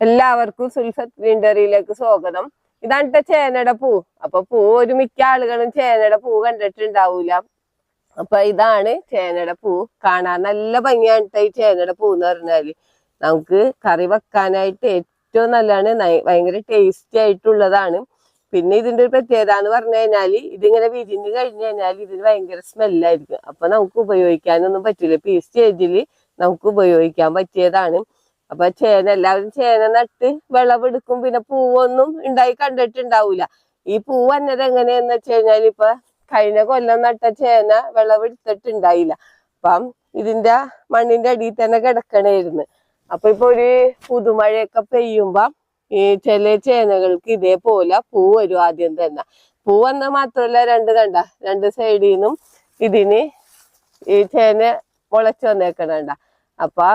എല്ലാവർക്കും സുൽഫത്ത് ഗ്രീൻഡറിയിലേക്ക് സ്വാഗതം. ഇതാണ് ചേനയുടെ പൂ. അപ്പൊ പൂ ഒരു മിക്ക ആളുകളും ചേനയുടെ പൂ കണ്ടിട്ടുണ്ടാവൂല. അപ്പൊ ഇതാണ് ചേനയുടെ പൂ. കാണാൻ നല്ല ഭംഗിയാണ് ഈ ചേനയുടെ പൂ എന്ന് പറഞ്ഞാൽ. നമുക്ക് കറി വെക്കാനായിട്ട് ഏറ്റവും നല്ലതാണ് ഭയങ്കര ടേസ്റ്റി ആയിട്ടുള്ളതാണ്. പിന്നെ ഇതിന്റെ ഒരു പ്രത്യേകത എന്ന് പറഞ്ഞു കഴിഞ്ഞാൽ ഇതിങ്ങനെ വിരിഞ്ഞ് കഴിഞ്ഞു കഴിഞ്ഞാൽ ഇതിന് ഭയങ്കര സ്മെല്ലായിരിക്കും അപ്പൊ നമുക്ക് ഉപയോഗിക്കാനൊന്നും പറ്റില്ല. ഇപ്പൊ ഈ സ്റ്റേജിൽ നമുക്ക് ഉപയോഗിക്കാൻ പറ്റിയതാണ്. അപ്പൊ ചേന എല്ലാവരും ചേന നട്ട് വിളവെടുക്കും. പിന്നെ പൂവൊന്നും ഉണ്ടായി കണ്ടിട്ടുണ്ടാവൂല. ഈ പൂ വന്നത് എങ്ങനെയെന്ന് വെച്ച് കഴിഞ്ഞാൽ ഇപ്പൊ കഴിഞ്ഞ കൊല്ലം നട്ട ചേന വിളവെടുത്തിട്ടുണ്ടായില്ല. അപ്പം ഇതിന്റെ മണ്ണിന്റെ അടിയിൽ തന്നെ കിടക്കണായിരുന്നു. അപ്പൊ ഇപ്പൊ ഒരു പുതുമഴയൊക്കെ പെയ്യുമ്പം ഈ ചില ചേനകൾക്ക് ഇതേപോലെ പൂ വരും ആദ്യം തന്നെ. പൂ വന്ന മാത്രമല്ല രണ്ട് കണ്ട രണ്ട് സൈഡിൽ നിന്നും ഇതിന് ഈ ചേന മുളച്ചു വന്നേക്കണണ്ട അപ്പൊ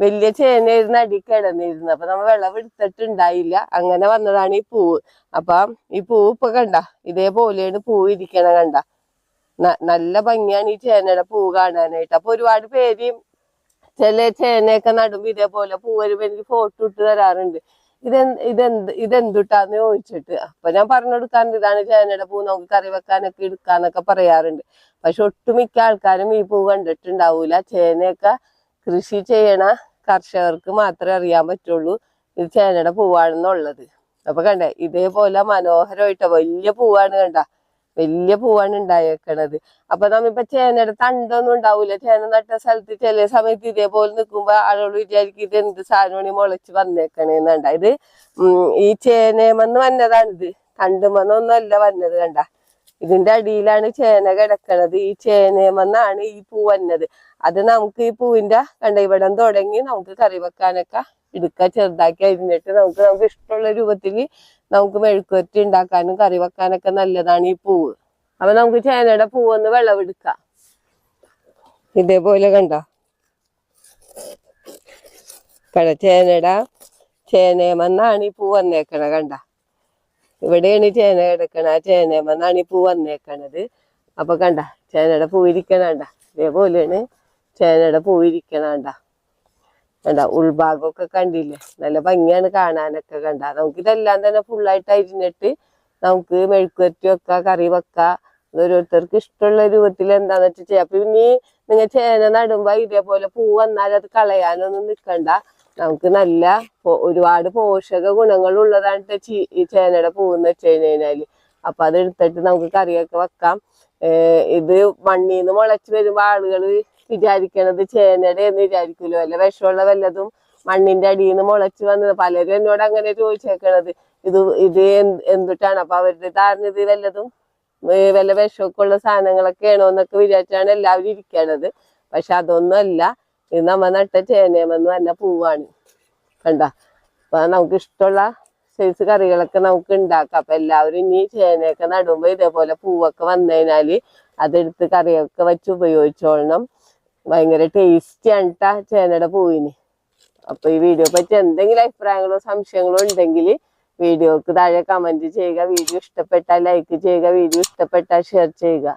വലിയ ചേനയിരുന്ന് അടി കിടന്നിരുന്നു അപ്പൊ നമ്മൾ വെള്ളം എടുത്തിട്ടുണ്ടായില്ല. അങ്ങനെ വന്നതാണ് ഈ പൂവ് അപ്പൊ ഈ പൂവ് ഇപ്പൊ കണ്ട ഇതേപോലെയാണ് പൂവ് ഇരിക്കണ കണ്ട. നല്ല ഭംഗിയാണ് ഈ ചേനയുടെ പൂവ് കാണാനായിട്ട്. അപ്പൊ ഒരുപാട് പേര് ചില ചേനയൊക്കെ നടുമ്പോ ഇതേപോലെ പൂ വരുമ്പോ എനിക്ക് ഫോട്ടോ ഇട്ട് തരാറുണ്ട്. ഇതെന്ത് ഇതെന്ത് ഇതെന്തുട്ടാന്ന് ചോദിച്ചിട്ട്. അപ്പൊ ഞാൻ പറഞ്ഞു കൊടുക്കാറുണ്ട് ഇതാണ് ചേനയുടെ പൂ. നമുക്ക് കറി വെക്കാനൊക്കെ എടുക്കാന്നൊക്കെ പറയാറുണ്ട്. പക്ഷെ ഒട്ടുമിക്ക ആൾക്കാരും ഈ പൂ കണ്ടിട്ടുണ്ടാവൂല. ചേനയൊക്കെ കൃഷി ചെയ്യണ കർഷകർക്ക് മാത്രമേ അറിയാൻ പറ്റുള്ളൂ ഇത് ചേനയുടെ പൂവാണെന്നുള്ളത്. അപ്പൊ കണ്ടേ ഇതേപോലെ മനോഹരമായിട്ട് വലിയ പൂവാണ് കണ്ട. വലിയ പൂവാണ് ഉണ്ടായേക്കണത്. അപ്പൊ നമ്മിപ്പോ ചേനയുടെ തണ്ടൊന്നും ഉണ്ടാവൂല. ചേന നട്ട സ്ഥലത്ത് ചില സമയത്ത് ഇതേപോലെ നിൽക്കുമ്പോ ആളുകൾ വിചാരിക്കും ഇത് എന്ത് സാധനമാണ് മുളച്ച് വന്നേക്കണേന്നുണ്ട ഇത് ഈ ചേനേമെന്ന് വന്നതാണിത്. തണ്ടുമെന്നൊന്നും അല്ല വന്നത് കണ്ട. ഇതിന്റെ അടിയിലാണ് ചേന കിടക്കണത്. ഈ ചേനേമെന്നാണ് ഈ പൂ വന്നത്. അത് നമുക്ക് ഈ പൂവിന്റെ കണ്ട ഇവിടം തുടങ്ങി നമുക്ക് കറി വെക്കാനൊക്കെ ഇടുക്ക ചെറുതാക്കി അരിഞ്ഞിട്ട് നമുക്ക് നമുക്ക് ഇഷ്ടമുള്ള രൂപത്തിൽ നമുക്ക് മെഴുക്കുവരട്ടി ഉണ്ടാക്കാനും കറി വെക്കാനൊക്കെ നല്ലതാണ് ഈ പൂവ്. അപ്പൊ നമുക്ക് ചേനയുടെ പൂവൊന്ന് വെള്ളമെടുക്ക. ഇതേപോലെ കണ്ട? കണ്ട? ചേനയുടെ ചേനേമെന്നാണ് ഈ പൂ വന്നേക്കണ കണ്ട? ഇവിടെയാണ് ചേന കിടക്കണ. ആ ചേനേമെന്നാണ് ഈ പൂ വന്നേക്കണത്. അപ്പൊ കണ്ട? ചേനയുടെ പൂ ഇരിക്കണ കണ്ട? ഇതേപോലെയാണ് ചേനയുടെ പൂവിരിക്കണണ്ട വേണ്ട ഉൾഭാഗമൊക്കെ കണ്ടില്ലേ? നല്ല ഭംഗിയാണ് കാണാനൊക്കെ കണ്ട. നമുക്ക് ഇതെല്ലാം തന്നെ ഫുള്ളായിട്ട് അരിഞ്ഞിട്ട് നമുക്ക് മെഴുക്കുവരട്ടി വെക്കാം കറി വെക്ക. ഓരോരുത്തർക്ക് ഇഷ്ടമുള്ള രൂപത്തിൽ എന്താന്ന് വെച്ചാൽ ചെയ്യാം. അപ്പൊ ഇനി നിങ്ങൾ ചേന നടുമ്പോ ഇതേപോലെ പൂ വന്നാൽ അത് കളയാനൊന്നും നിൽക്കണ്ട നമുക്ക് നല്ല ഒരുപാട് പോഷക ചീ- ഈ ചേനയുടെ പൂവെന്ന് വെച്ച് കഴിഞ്ഞാൽ. അപ്പൊ അത് എടുത്തിട്ട് നമുക്ക് കറിയൊക്കെ വെക്കാം. ഇത് മണ്ണിൽ നിന്ന് മുളച്ച് വരുമ്പോ ആളുകൾ വിചാരിക്കണത് ചേനയുടെ എന്ന് വിചാരിക്കുമല്ലോ വല്ല വിഷമുള്ള വല്ലതും മണ്ണിന്റെ അടിയിൽ നിന്ന് മുളച്ചു വന്നത്. പലരും എന്നോട് അങ്ങനെ ചോദിച്ചേക്കണത്. ഇത് ഇത് എന്ത് എന്തുട്ടാണ്? അപ്പൊ അവരുടെ ധാരണ ഇത് വല്ലതും വല്ല വിഷമൊക്കെ ഉള്ള സാധനങ്ങളൊക്കെയാണോ എന്നൊക്കെ വിചാരിച്ചാണ് എല്ലാവരും ഇരിക്കണത്. പക്ഷെ അതൊന്നും അല്ല ഇത് നമ്മ നട്ട ചേനയമെന്ന് പറഞ്ഞ പൂവാണ്. കണ്ട? അപ്പൊ നമുക്ക് ഇഷ്ടമുള്ള സൈസ് കറികളൊക്കെ നമുക്ക് ഉണ്ടാക്കാം. അപ്പൊ എല്ലാവരും ഇനി ചേനയൊക്കെ നടുമ്പോ ഇതേപോലെ പൂവൊക്കെ വന്നു കഴിഞ്ഞാൽ അതെടുത്ത് കറിയൊക്കെ വെച്ച് ഉപയോഗിച്ചോളണം. ഭയങ്കര ടേസ്റ്റി ആണ് ട്ടാ ചേനയുടെ പൂവിന്. അപ്പൊ ഈ വീഡിയോ പറ്റി എന്തെങ്കിലും അഭിപ്രായങ്ങളോ സംശയങ്ങളോ ഉണ്ടെങ്കിൽ വീഡിയോക്ക് താഴെ കമന്റ് ചെയ്യുക. വീഡിയോ ഇഷ്ടപ്പെട്ടാൽ ലൈക്ക് ചെയ്യുക. വീഡിയോ ഇഷ്ടപ്പെട്ടാൽ ഷെയർ ചെയ്യുക.